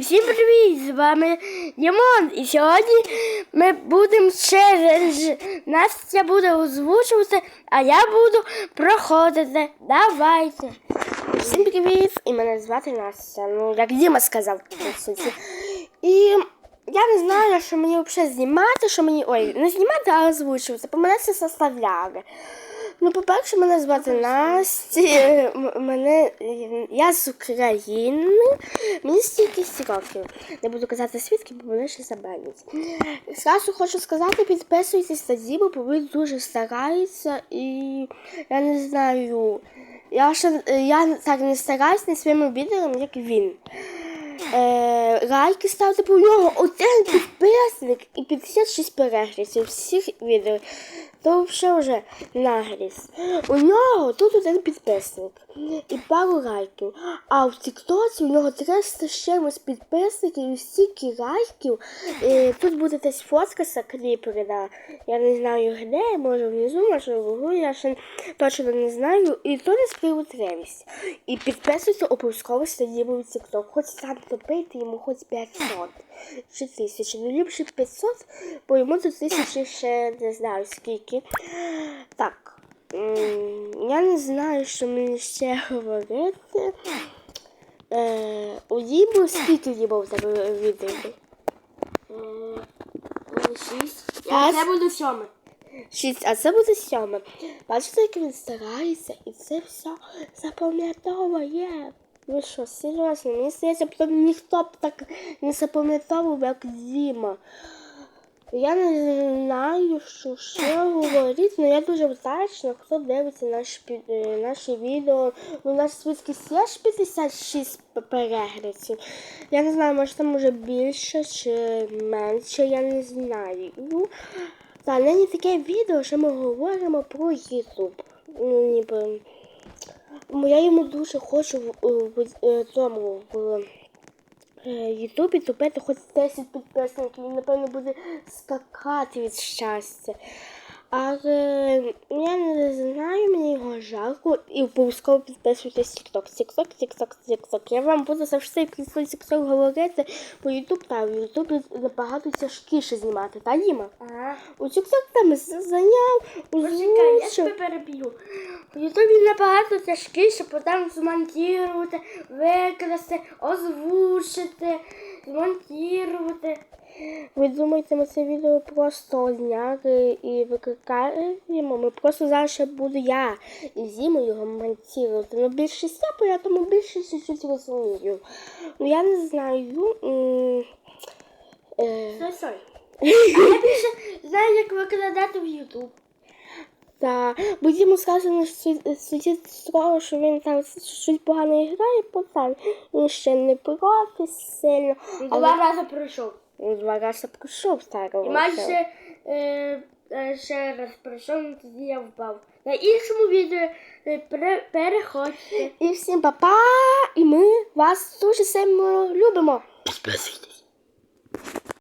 всім привіт! З вами Дімон. І сьогодні ми будемо челендж. Настя буде озвучувати, а я буду проходити. Давайте. Всім привіт! І мене звати Настя. Ну, як Діма сказав. І я не знаю, що мені взагалі знімати, що мені. Ой, не знімати, а озвучувати. Бо мене це составляли. Ну, по-перше, мене звати Настя. Мене я з України. Мені стільки років. Не буду казати свідки, бо мене ще забанять. Зразу хочу сказати, підписуйтесь на Діму, бо він дуже старається і я не знаю. Я ще я так не стараюсь не своїми відео, як він. Е, лайки ставте по нього один підписник і 56 переглядів всіх відео. То взагалі вже нагріз. У нього тут один підписник і пару лайків. А в Тіктоці у нього 300 з чимось підписників і стільки лайків. І тут буде десь фотка з кліпера. Я не знаю де, може внизу, може вгору, я ще точно не знаю. І то не співу тривість. І підписуйся обов'язково стадімо в Тікток. Хоч сам топити йому хоч 500 чи 1000. Ну ліпше 500, бо йому до 1000 ще не знаю скільки. Так. Я не знаю, що мені ще говорити. Е, у Дібу скільки Дібу в тебе відео? Шість. А Це буде сьоме. Шість, а це буде сьоме. Бачите, як він старається і це все запам'ятовує. Ви що, серйозно? Мені здається, потім ніхто б так не запам'ятовував, як Діма. Я не знаю, що ще говорити, але я дуже вдячна, хто дивиться наші, е, наші відео. У нас швидкість є ж 56 переглядів. Я не знаю, може там може більше чи менше, я не знаю. Ну, та нині таке відео, що ми говоримо про Ютуб. Ну, ніби. Я йому дуже хочу в, в цьому в е, Ютубі тупити хоч 10 підписників. Він, напевно, буде скакати від щастя. Але я не знаю, мені його жалко і обов'язково підписуйтесь TikTok. TikTok, TikTok, TikTok. Я вам буду завжди про TikTok говорити, бо Ютуб та в Ютубі набагато тяжкіше знімати, та Діма? Ага. У TikTok там зайняв, Почекай, я озвучив. тебе переб'ю. У Ютубі набагато тяжкіше, потім змонтувати, викласти, озвучити, змонтувати. Ви думаєте, ми це відео просто зняли і викликаємо? Ми просто зараз ще буду я і Зіма його монтувати. Ну більшість я, бо я тому більше чуть-чуть розумію. Ну я не знаю. е, Стой, стой. Я більше знаю, як викладати в Ютуб. Та, бо йому сказано, що судіть з того, що він там щось погано грає, бо там він ще не профі сильно. Два рази пройшов. Він два рази пройшов так. І майже е, е, ще раз пройшов, і тоді я впав. На іншому відео е, пере- переходьте. І всім па-па! І ми вас дуже сильно любимо. Підписуйтесь.